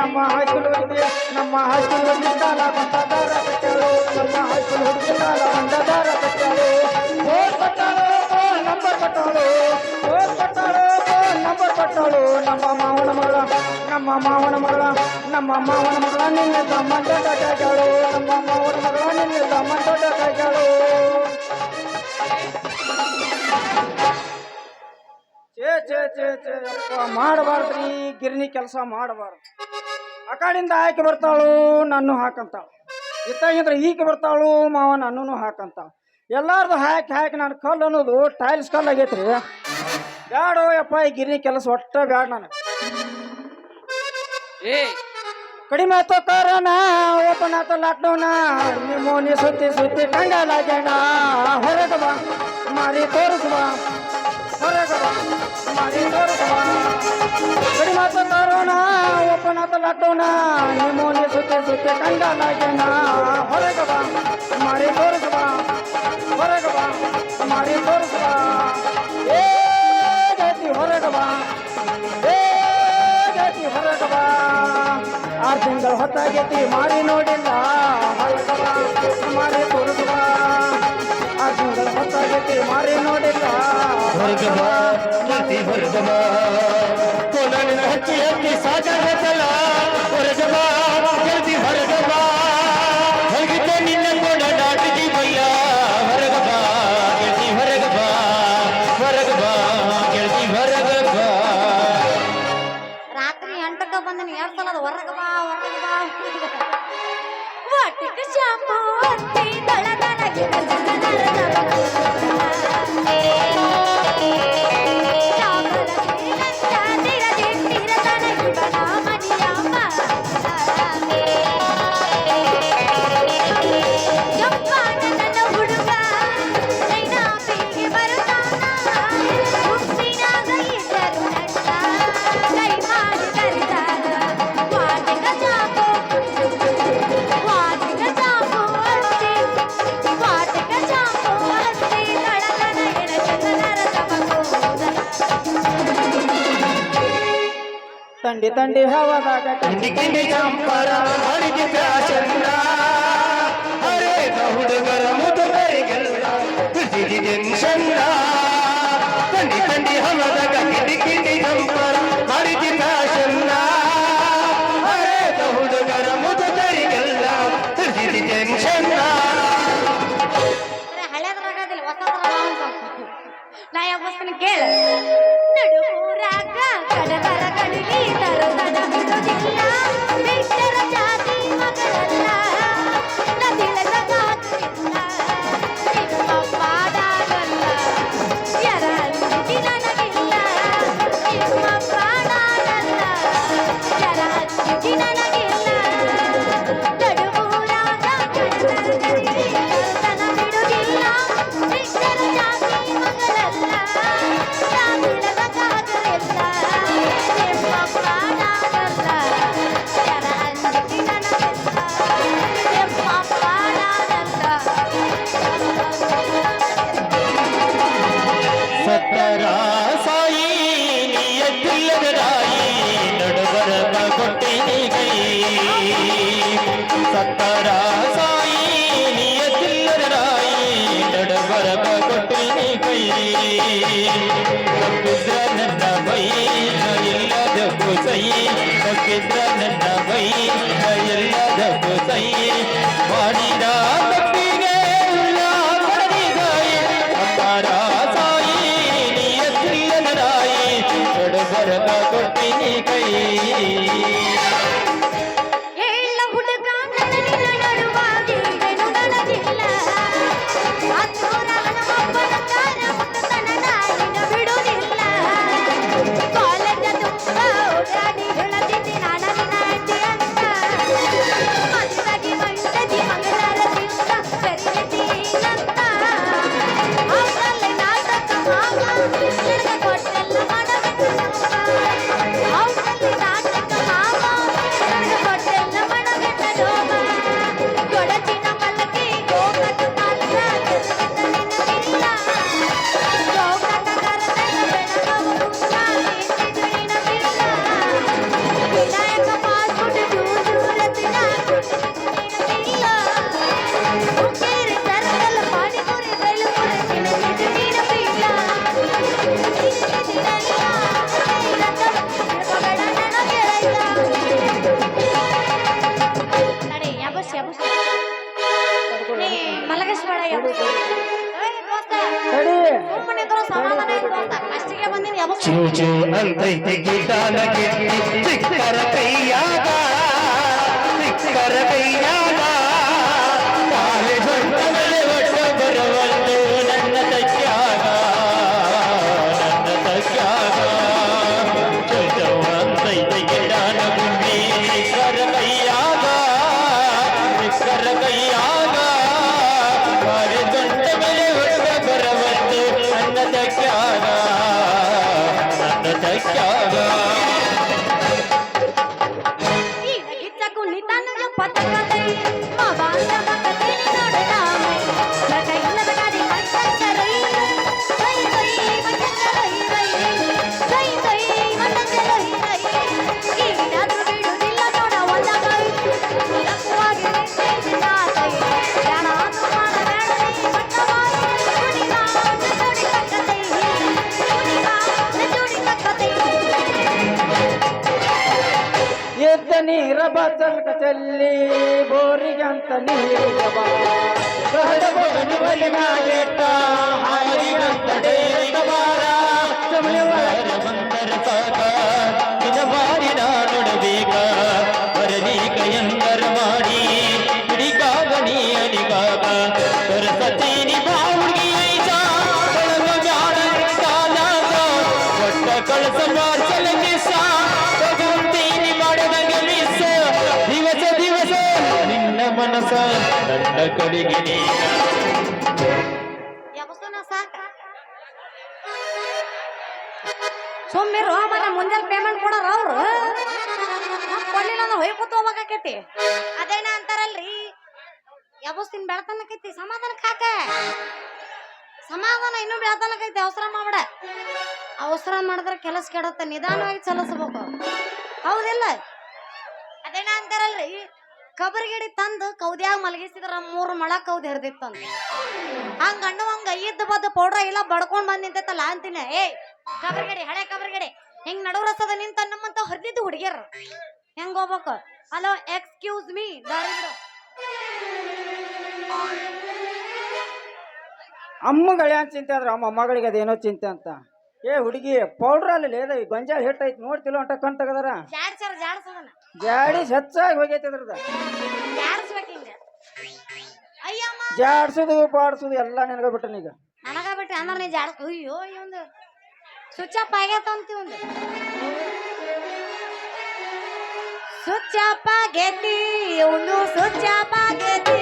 ನಮ್ಮ ಹೈಸ್ಕೂಲ್ ಹುಡುಗಿ ನಮ್ಮ ಹೈಸ್ಕೂಲ್ ಹುಡುಗಿ ಕಾಲ ಬಂದ ದಾರ ನಮ್ಮ ಹೈಸ್ಕೂಲ್ ಹುಡುಗಿ ಕಾಲ ಬಂದ ಕಟ್ಟಲು ಫೋನ್ ಕಟ್ಟಲು ನಂಬರ್ ಕಟ್ಟಲು ಫೋನ್ ಕಟ್ಟಲು ನಂಬರ್ ಕೊಟ್ಟಾಳು ನಮ್ಮ ಮಾವನ ಮಗಳ, ನಮ್ಮ ಮಾವನ ಮಗಳ, ನಮ್ಮ ಮಾವನ ಮಗಳ ನಿನ್ನ ತಮ್ಮ ದೊಡ್ಡ ಕೈಗಳು ನಮ್ಮ ಮಾವನ ಮಗಳ ನಿನ್ನ ತಮ್ಮ ದೊಡ್ಡ ಕೈಗಳು ಚೇ ಚೇ ಚೇ ಚೇ ಮಾಡಬಾರ್ದ್ರಿ ಗಿರಣಿ ಕೆಲಸ ಮಾಡಬಾರ್ದು. ಆ ಕಡೆಯಿಂದ ಆಯ್ಕೆ ಬರ್ತಾಳು ನಾನು ಹಾಕಂತಾಳು. ಇತ್ತಾಗಿಂದ್ರೆ ಈಕೆ ಬರ್ತಾಳು ಮಾವ ನನ್ನೂ ಹಾಕಂತ ಎಲ್ಲಾರ್ದು ಹಾಕಿ ಹಾಕಿ ನಾನು ಕಲ್ಲು ಅನ್ನೋದು ಟೈಲ್ಸ್ ಕಲ್ಲು ಆಗೈತ್ರಿ ಬ್ಯಾಡೋ ಯಪ್ಪ ಈ ಗಿರಿ ಕೆಲಸ ಒಟ್ಟ ಬ್ಯಾಡ ನನಗೆ. ಏ. ಕಡಿಮೆ ಆಯ್ತು ಕರೋನಾ ಓಪನ್ ಆಯ್ತು ಲಾಕ್ಡೌನ ನಿಮ್ಮೋನಿ ಸುತ್ತಿ ಸುತ್ತಿ ಕಂಡಲಾಗ್ಯಾಣ ಹೊರಗವ ಮಾರಿ ತೋರಿಸುವ ಹೊರಗವ ಮಾರಿ ತೋರಿಸುವ ಕರೋನಾ ಓಪನ್ ಆಯ್ತು ಲಾಕ್ಡೌನ ನಿಮ್ಮೋನಿ ಕಂಡ ಸುತ್ತಿ ಕಂಗಾಲಾಗ್ಯಾಣ ಹೊರಗೆ ಬಾ ಮಾರಿ ತೋರಿಸುವ ಹೊರಗೆ ಬಾ ಮಾರಿ ತೋರಿಸುವ ಏ ಗತಿ ಹೊರಗೆ ಬಾ. ಏ ಗತಿ ಹೊರಗೆ ಬಾ. ಆರು ತಿಂಗಳು ಹೊತ್ತಾಗೈತಿ, ಮಾಡಿ ನೋಡಿಲ್ಲ. ಹೊರಗೆ ಬಾ ಮಾರಿ ತೋರಿಸುವ ಆರು ತಿಂಗಳು ಹೊತ್ತಾಗೈತಿ, ಮಾಡಿ ನೋಡಿಲ್ಲ. ಹೊರಗೆ ಬಾ ಜಾತಿ ಬಾ. ತಂಡಿ ತಂಡಿ ಹವಾದಾಗ ಕಿಂಡಿ ಕಿಂಡಿ ಚಂಪರ ಮಡಿಗೆ ಚಂದ ಅರೆ ಹುಡುಗರ ಮುದುಕರಿಗೆಲ್ಲ ಖುಷಿಗೆ ಟೆನ್ಷನ್ ತಂಡಿ ತಂಡಿ ಹಮದಾಗ ಕಿಂಡಿ ಕಿಂಡಿ ಚಂಪರ ಮಡಿಗೆ ಚಂದ ಅರೆ ಹುಡುಗರ ಮುದುಕರಿಗೆಲ್ಲ ಹಳೇದ್ರಾಗದಿಲ್ಲ ಹೊಸದ್ರಾಗ ನಾ ಯಾವ ಕೇಳ బచ్చంగట చెల్లి బోరిగంత నీరవా ನನ್ನ ಕಡೆಗೆ ನೀಗ ಯಾವಸ್ತನ ಸಾಕ? ಸುಮ್ಮಿರು ಮನೆ ಮುಂಜಾನೆ ಪೇಮೆಂಟ್ ಕೊಡೋರು ಅವರು. ಕೊಡ್ಲಿಲ್ಲ ಅಂದ್ರೆ ಹೊಯ್ಕೊತ ಹೋಗ್ಬೇಕಾಕೈತಿ. ಅದೇನ ಅಂತಾರಲ್ರಿ? ಯಾವಸ್ತಿನ ಬೆಳತನಕೈತಿ? ಸಮಾಧಾನಕ್ಕೆ ಹಾಕ. ಸಮಾಧಾನ ಇನ್ನೂ ಬೆಳತನಕೈತಿ, ಅವಸರ ಮಾಡ್ಬೇಡ. ಅವಸರ ಮಾಡಿದ್ರೆ ಕೆಲಸ ಕೆಡತ್ತೆ, ನಿಧಾನವಾಗಿ ಚಲಿಸ್ಬೇಕು. ಹೌದಿಲ್ಲ? ಅದೇನ ಅಂತಾರಲ್ರಿ? ಕಬರಿಗಿಡಿ ತಂದು ಕೌದ್ಯಾಗ ಮಲಗಿಸಿದ್ರ ಮೂರು ಮಳ ಕೌದ್ ಹೆರ್ದಿತ್ತಂತ. ಹಂಗ ಅಣ್ಣ ಹಂಗ ಇದ್ದ ಬದ್ದ ಪೌಡ್ರ ಇಲ್ಲ ಬಡ್ಕೊಂಡ್ ಬಂದ್ ನಿಂತೈತಲ್ಲ ಅಂತಿನೇ. ಏ, ಕಬರ್ಗಡಿ, ಹಳೆ ಕಬರ್ಗಡಿ, ಹಿಂಗ್ ನಡು ರಸದ ನಿಂತ ನಮ್ಮಂತ ಹೊರದಿದ್ದು ಹುಡುಗಿಯರ್. ಹೆಂಗ್ ಹೋಗ್ಬೇಕು? ಹಲೋ ಎಕ್ಸ್ಕ್ಯೂಸ್ ಮೀ ದಾರಿ ಬಿಡು. ಅಮ್ಮಗಳ ಚಿಂತೆ ಆದ್ರೆ? ಅಮ್ಮ ಮಗಳಿಗೆ ಅದೇನೋ ಚಿಂತೆ ಅಂತ. ಏ ಹುಡುಗಿ ಪೌಡ್ರ್ ಅಲ್ಲಿ ಲೇದ ಗೊಂಜಾಳ ಹಿಟ್ಟು ಐತಿ ನೋಡ್ತಿಲ್ಲ ಹೊಂಟ ಕಣ್ ತೆಗದಾರ. ಜಾಡಿ ಹೆಚ್ಚಾಗಿ ಹೋಗೈತಿ ಅದ್ರದ ಜಾಡ್ಸ್ಬೇಕು ಹಿಂಗ. ಅಯ್ಯಮ್ಮ ಜಾಡ್ಸುದು ಪಾಡ್ಸುದು ಎಲ್ಲ ನಿನಗ ಬಿಟ್ಟನೀಗ ನನಗ ಬಿಟ್ಟು ಅಂದ್ರೆ ನೀ ಜಾಡ್ ಅಯ್ಯೋ ಇವಂದು ಸ್ವಿಚ್ ಅಪ್ ಆಗೈತ ಅಂತ ಒಂದು. ಸ್ವಿಚ್ ಅಪ್ ಆಗೈತಿ ಒಂದು ಸ್ವಿಚ್ ಅಪ್ ಆಗೈತಿ.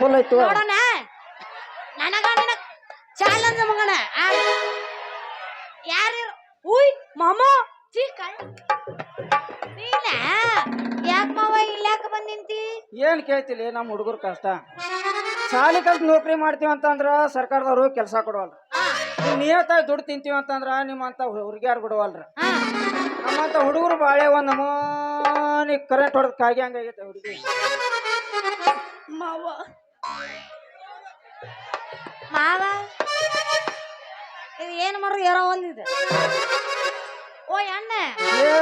ಫುಲ್ ಐತು ನೋಡೋಣ. ನನಗ ನಿನಗ ಚಾಲೆಂಜ್ ಮಗನ. ಯಾರು ಉಯ್ ಮಾಮ ಚೀಕ ನೀನ? ಯಾಕ ಮಾವ ಇಲ್ಲಾಕ ಬಂದ್ ನಿಂತಿ? ಏನ್ ಕೇಳ್ತಿಲ್ಲ ನಮ್ಮ ಹುಡುಗರು ಕಷ್ಟ. ಶಾಲಿ ಕಲ್ತು ನೌಕರಿ ಮಾಡ್ತೀವಿ ಅಂತಂದ್ರ ಸರ್ಕಾರದವರು ಕೆಲಸ ನೀವು ನಿಯತ್ತಾಗಿ ದುಡ್ಡು ತಿಂತೀವಿ ಅಂತಂದ್ರ ನಿಮ್ಮಂತ ಹುಡುಗಿಯಾರು ಬಿಡವಲ್ರ. ನಮ್ಮಂತ ಹುಡುಗರು ಬಾಳೆ ಒಂದ್ ನಮೂನಿ ಕರೆಂಟ್ ಹೊಡೆದ್ ಕಾಗಿ ಹಂಗಾಗೈತೆ ಹುಡುಗಿ. ಮಾವ ಮಾವ ಇದು ಏನ್ ಮಾಡ್ರು ಏನೋ ಒಂದಿದೆ ಓ ಅಣ್ಣ ಏ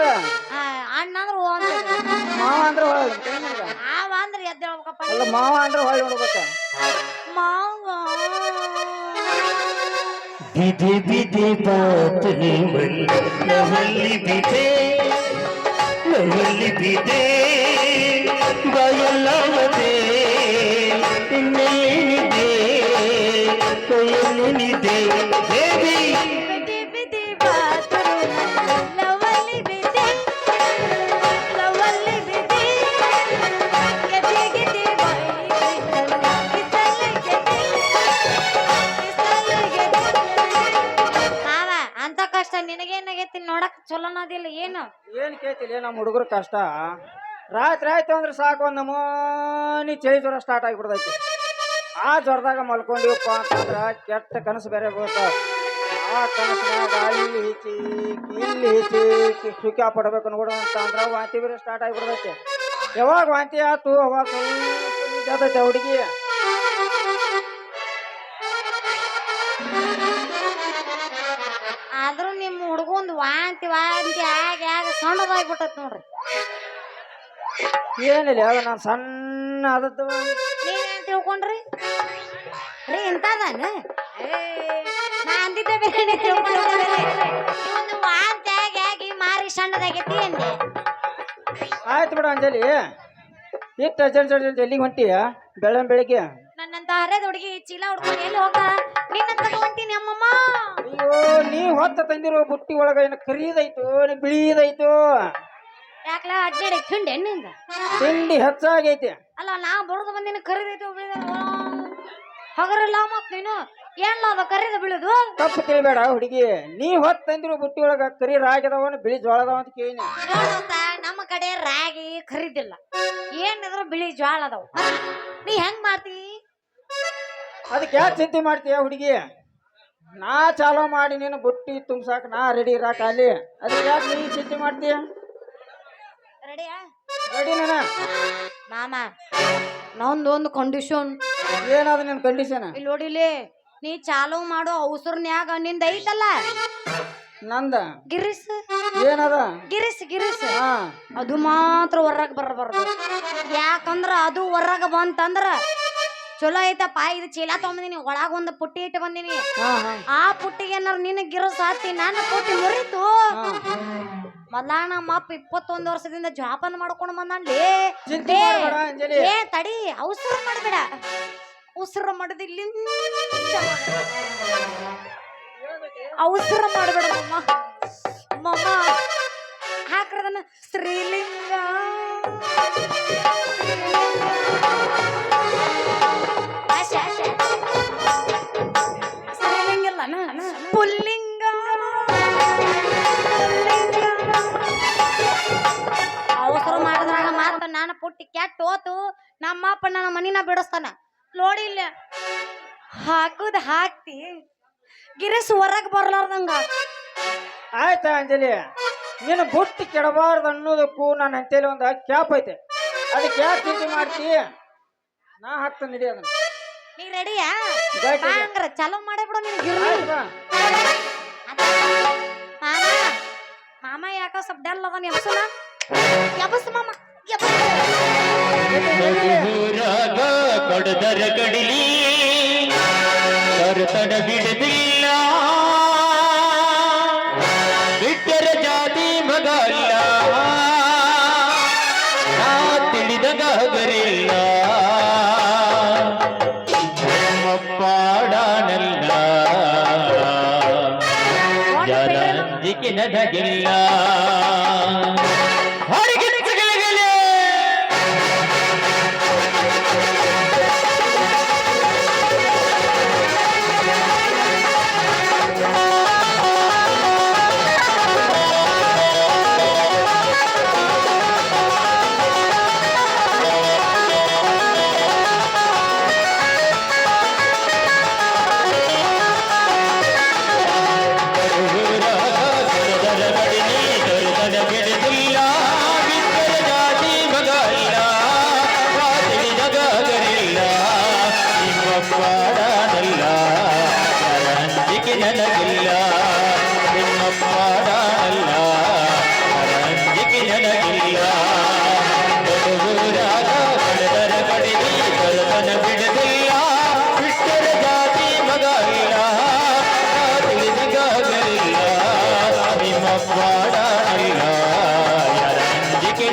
ಆ, ಅಣ್ಣ ಅಂದ್ರೆ ಓ ಅಂತಿದೆ ಮಾವ ಅಂದ್ರೆ ಹೊಳ್- ಏನ್ ನಿನಗ? ಮಾವ ಅಂದ್ರೆ ಎದ್ದೇಳ್ಬೇಕಪ್ಪ ಅಲ್ಲ ಮಾವ ಅಂದ್ರೆ ಹೊಳ್ಳಿ ನೋಡ್ಬೇಕ ಮಾವ ಬಿದೆ ಬಿದೆ ಬಾತ್ ನವಲ್ಲಿ ಬಿದೆ ನವಲ್ಲಿ ಬಿದೆ ಬಯಲ್ಲವದೆ దేవి దేవి ನಿನಗೇನಾಗೈತಿ ನೋಡಕ್ ಚಲೋನದಿಲ್ಲ ಏನು ಏನ್ ಕೇಳ್ತಿಲ್ಲ ನಮ್ಮ ಹುಡುಗರು ಕಷ್ಟ ರಾತ್ರಿ ಆಯ್ತು ಅಂದ್ರೆ ಸಾಕು ಒಂದು ನಮೂನಿ ಚಳಿ ಜ್ವರ ಸ್ಟಾರ್ಟ್ ಆಗಿಬಿಡ್ತೈತಿ ಆ ಜ್ವರದಾಗ ಮಲ್ಕೊಂಡಿವಪ್ಪ ಅಂತಂದ್ರ ಕೆಟ್ಟ ಕನಸು ಬೇರೆ ಬೀಳ್ತಾವ ಆ ಕನಸಿನಾಗ ಇಲ್ಲಿ ಹಿಚಿ ಇಲ್ಲಿ ಹಿಚಿ ಸುಖ ಪಡ್ಬೇಕು ನೋಡು ಅಂತ ಅಂದ್ರ ವಾಂತಿ ಬೇರೆ ಸ್ಟಾರ್ಟ್ ಆಗಿಬಿಡ್ತೈತೆ. ಯಾವಾಗ ವಾಂತಿ ಆತು ಅವಾಗ ಸ್ವಲ್ಪ ಹುಡುಗಿ. ಆದ್ರೂ ನಿಮ್ಮ ಹುಡುಗಂದು ವಾಂತಿ ವಾಂತಿ ಆಗಿ ಸಣ್ಣದಾಗಿ ಸಣ್ಣದಾಗ್ಬಿಟ್ಟತ್ ನೋಡ್ರಿ. ಏನಿಲ್ಲ ಅದು ನಾನು ಸಣ್ಣ ಆದದ್ದು ನೀವೇನ್ ತಿಳ್ಕೊಂಡ್ರಿ? ರೀ ಇಂಥದಾನ ನಾ ಅಂದಿದ್ದೆ ಬೇರೆ. ಇವ್ನ್ದು ವಾಂತಿ ಆಗಿ ಆಗಿ ಮಾರಿ ಸಣ್ಣದಾಗೈತಿ ಅಂದೆ ಆಯ್ತು ಬಿಡು ಅಂಜಲಿ ಇಟ್ಟು ಅರ್ಜೆಂಟ್ ಅರ್ಜೆಂಟ್ ಎಲ್ಲಿಗೆ ಹೊಂಟಿಯ ಬೆಳ್ಳಂ ಬೆಳಿಗ್ಗೆ ನನ್ನಂತ ಹರಿದ ಹುಡುಗಿ ಚೀಲ ಹುಡ್ಕೊಂಡು ಎಲ್ಲಿ ಹೋಗ ನಿನ್ನಂತ ಹೊಂಟೀನಿ ಅಮ್ಮಮ್ಮ ಅಯ್ಯೋ ನೀ ಹೊತ್ತ ತಂದಿರೋ ಬುಟ್ಟಿ ಒಳಗ ಏನು ಕರೀದೈತು ಏನು ಬಿಳಿದೈತು ಯಾಕಲ ಅಡ್ಡಾಡಿ ತಿಂಡಿ ನಿಂದ ತಿಂಡಿ ಹೆಚ್ಚಾಗೈತಿ ಅಲ್ಲ ನಾ ಬರೋದು ಬಂದಿನ ಕರಿದೈತು ಹಗರಲ್ಲ ಮತ್ ನೀನು? ಏನ್ ಅದ? ಕರಿದ ಬೀಳುದು? ತಪ್ಪು ತಿಳ್ಬೇಡ ಹುಡುಗಿ. ನೀ ಹೊತ್ತ ತಂದಿರು ಬುಟ್ಟಿ ಒಳಗ ಕರಿ ರಾಗ್ಯದವನು ಬಿಳಿ ಜೋಳದವ ಅಂತ ಕೇಳಿ ನಮ್ಮ ಕಡೆ ರಾಗಿ ಖರೀದಿಲ್ಲ ಏನಿದ್ರು ಬಿಳಿ ಜ್ವಾಳ ಅದಾವ. ನೀ ಹೆಂಗ್ ಮಾಡ್ತಿ? ಅದಕ್ಕೆ ಯಾಕೆ ಚಿಂತೆ ಮಾಡ್ತೀಯ ಹುಡುಗಿ? ನಾ ಚಾಲೋ ಮಾಡಿ ನೀನು ಬುಟ್ಟಿ ತುಂಬ್ಸಾಕ ನಾ ರೆಡಿ ಇರಾಕ ಅಲ್ಲಿ ಅದಕ್ಕೆ ಯಾಕೆ ನೀ ಚಿಂತೆ ಮಾಡ್ತೀಯ? ರೆಡಿಯಾ ರೆಡಿ ನಾನು? ಮಾಮ ನಂದೊಂದು ಕಂಡೀಷನ್ ಏನಾದ ಕಂಡೀಷನ್ ಇಲ್ಲಿ ನೋಡಿಲಿ ನೀ ಚಾಲು ಮಾಡೋ ಅವಸರನ್ಯಾಗ ನಿಂದ ಐತಲ್ಲ? ನಂದ? ಗಿರಿಸ್. ಏನದ? ಗಿರಿಸ್ ಗಿರಿಸ್. ಹಾ. ಅದು ಮಾತ್ರ ಹೊರಗ್ ಬರಬಾರ್ದು. ಯಾಕಂದ್ರ ಅದು ಹೊರಗ ಬಂತಂದ್ರ ಚಲೋ ಐತಪ್ಪ ಇದು ಚೀಲ ತಗೊಂಬಂದಿನಿ ಒಳಗ ಒಂದು ಪುಟ್ಟಿ ಇಟ್ಟು ಬಂದಿನಿ. ಹಾ ಹಾ. ಆ ಪುಟ್ಟಿಗೆ ಏನಾರ ನಿನ್ನ ಗಿರಸ್ ಹಾಕಿ ನನ್ನ ಪುಟ್ಟಿ ಮುರಿತು. ಮೊದ್ಲ ನಮ್ಮ ಅಪ್ಪ ಇಪ್ಪತ್ತೊಂದು ವರ್ಷದಿಂದ ಜಾಪನ್ ಮಾಡ್ಕೊಂಡು ಬಂದನ್ಲಿ ಚಿಂತೆ ಮಾಡ್ಬೇಡ ಅಂಜಲಿ. ಏ ತಡಿ ಅವಸರ ಮಾಡ್ಬೇಡ. ಉಸಿರ ಮಾಡದ ಇಲ್ಲಿ ಅವಸರ ಮಾಡ್ಬೇಡ ಮಮ್ಮ ಮಮ್ಮ ಹಾಕ್ರದನ್ನ ಸ್ತ್ರೀಲಿಂಗ ಅಪ್ಪ ನಮ್ಮಪ್ಪ ನನ್ನ ಮನಿನ ಬಿಡಿಸ್ತಾನ ನೋಡಿಲ್ಲ ಹಾಕುದ್ ಹಾಕ್ತಿ. ಗಿರಿಸ್ ಹೊರಗ್ ಬರ್ಲಾರ್ದಂಗ. ಆಯ್ತಾ ಅಂಜಲಿ? ನೀನು ಬುಟ್ಟಿ ಕೆಡಬಾರ್ದು ಅನ್ನೋದಕ್ಕೂ ನನ್ನ ಅಂತೇಳಿ ಒಂದು ಕ್ಯಾಪ್ ಐತೆ. ಅದಕ್ಕೆ ಯಾಕೆ ಚಿಂತೆ ಮಾಡ್ತಿ? ನಾ ಹಾಕ್ತಾನೆ ನಡಿ ಅದನ್ನ. ನೀ ರೆಡಿಯಾ? ಬಾಂಗ್ರ. ಹಂಗ್ರ ಚಲೋ ಮಾಡೇ ಬಿಡು ನಿನ್ ಗಿರ್ನಿ ಆಯ್ತು. ಮಾಮ ಮಾಮ ಯಾಕೋ ಸ್ವಲ್ಪ ಡಲ್ ಅದ ಎಬ್ಸುನ ಎಬಸ್ ಮಾಮ ಎಬಸ್. ಊರಾಗ ಕೊಡದರ ಕಡಿಲಿ ಕರ್ತನ ಬಿಡದಿಲ್ಲ. ಬಿಟ್ಟರ ಜಾತಿ ಮಗ ಅಲ್ಲ. ನಾ ತಿಳಿದಾಗ ಬರಿಲ್ಲ ಪಾಡಾನಲ್ಲ ಯಾರಂದಿಕೆ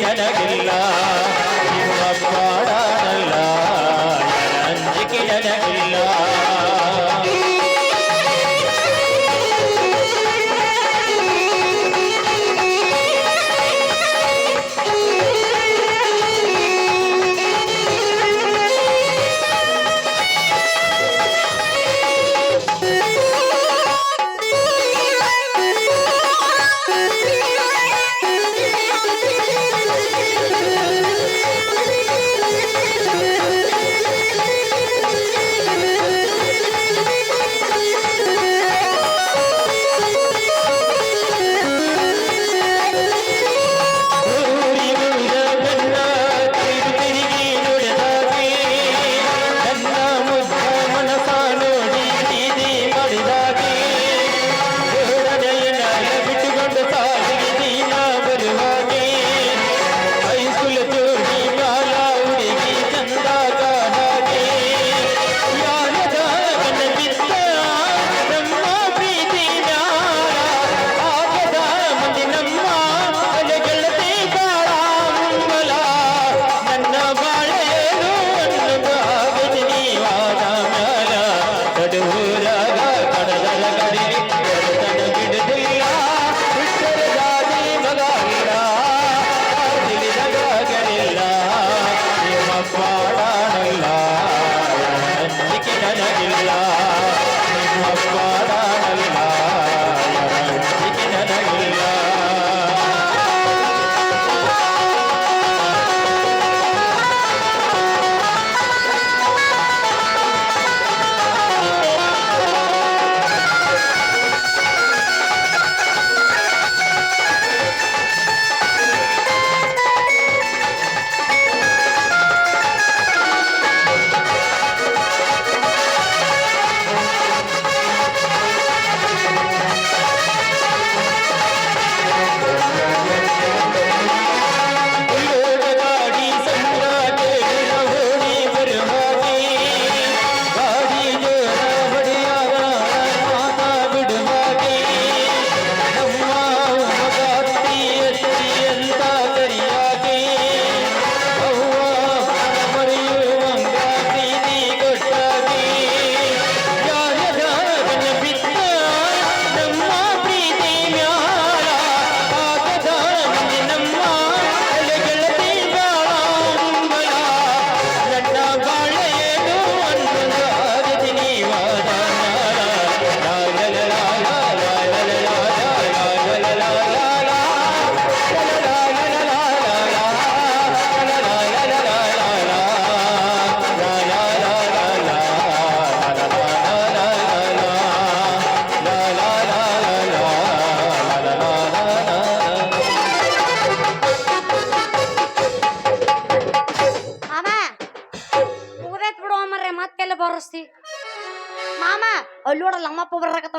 ನನಗಿಲ್ಲ ನಿಮ್ಮ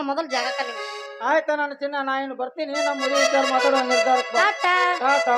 ಮೊದಲು ಜಾಗಕ್ಕಲ್ಲಿ ಆಯ್ತಾ ನಾನು ಚಿನ್ನ ನಾ ಏನು ಬರ್ತೀನಿ. ನಮ್ಮ ಮದುವೆ ವಿಚಾರ ಮಾತಾಡೋ ನಿರ್ಧಾರ ಟಾಟಾ.